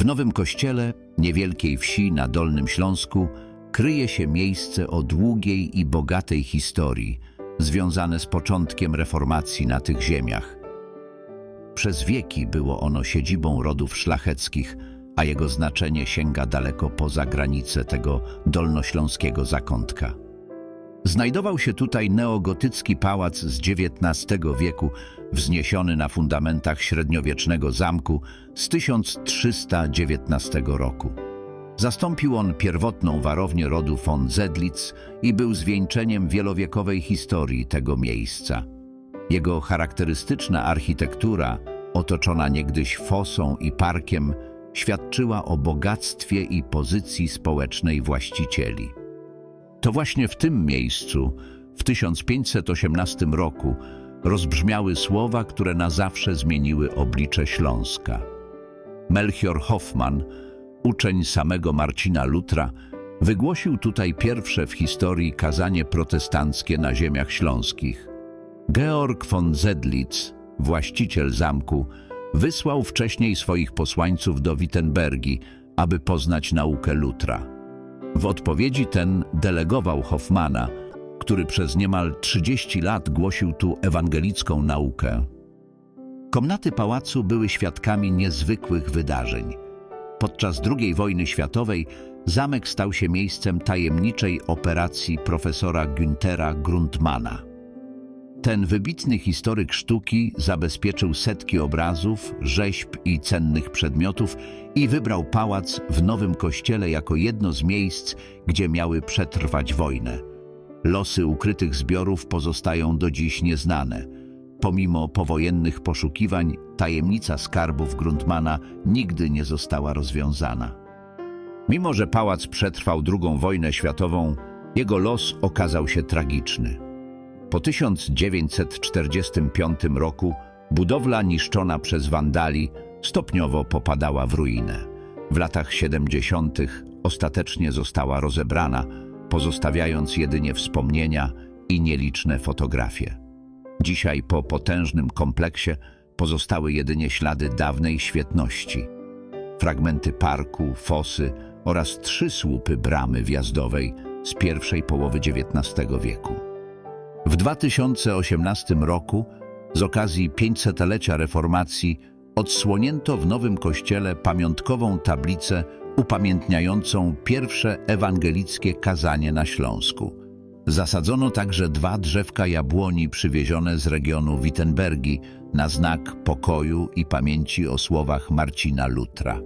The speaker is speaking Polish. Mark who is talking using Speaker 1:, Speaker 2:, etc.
Speaker 1: W Nowym Kościele, niewielkiej wsi na Dolnym Śląsku, kryje się miejsce o długiej i bogatej historii, związane z początkiem reformacji na tych ziemiach. Przez wieki było ono siedzibą rodów szlacheckich, a jego znaczenie sięga daleko poza granice tego dolnośląskiego zakątka. Znajdował się tutaj neogotycki pałac z XIX wieku, wzniesiony na fundamentach średniowiecznego zamku z 1319 roku. Zastąpił on pierwotną warownię rodu von Zedlitz i był zwieńczeniem wielowiekowej historii tego miejsca. Jego charakterystyczna architektura, otoczona niegdyś fosą i parkiem, świadczyła o bogactwie i pozycji społecznej właścicieli. To właśnie w tym miejscu, w 1518 roku, rozbrzmiały słowa, które na zawsze zmieniły oblicze Śląska. Melchior Hoffman, uczeń samego Marcina Lutra, wygłosił tutaj pierwsze w historii kazanie protestanckie na ziemiach śląskich. Georg von Zedlitz, właściciel zamku, wysłał wcześniej swoich posłańców do Wittenbergi, aby poznać naukę Lutra. W odpowiedzi ten delegował Hoffmana, który przez niemal 30 lat głosił tu ewangelicką naukę. Komnaty pałacu były świadkami niezwykłych wydarzeń. Podczas II wojny światowej zamek stał się miejscem tajemniczej operacji profesora Günthera Grundmana. Ten wybitny historyk sztuki zabezpieczył setki obrazów, rzeźb i cennych przedmiotów i wybrał pałac w Nowym Kościele jako jedno z miejsc, gdzie miały przetrwać wojnę. Losy ukrytych zbiorów pozostają do dziś nieznane. Pomimo powojennych poszukiwań, tajemnica skarbów Grundmana nigdy nie została rozwiązana. Mimo, że pałac przetrwał II wojnę światową, jego los okazał się tragiczny. Po 1945 roku budowla niszczona przez wandali stopniowo popadała w ruinę. W latach 70. ostatecznie została rozebrana, pozostawiając jedynie wspomnienia i nieliczne fotografie. Dzisiaj po potężnym kompleksie pozostały jedynie ślady dawnej świetności. Fragmenty parku, fosy oraz trzy słupy bramy wjazdowej z pierwszej połowy XIX wieku. W 2018 roku, z okazji 500-lecia reformacji, odsłonięto w Nowym Kościele pamiątkową tablicę upamiętniającą pierwsze ewangelickie kazanie na Śląsku. Zasadzono także dwa drzewka jabłoni przywiezione z regionu Wittenbergi na znak pokoju i pamięci o słowach Marcina Lutra.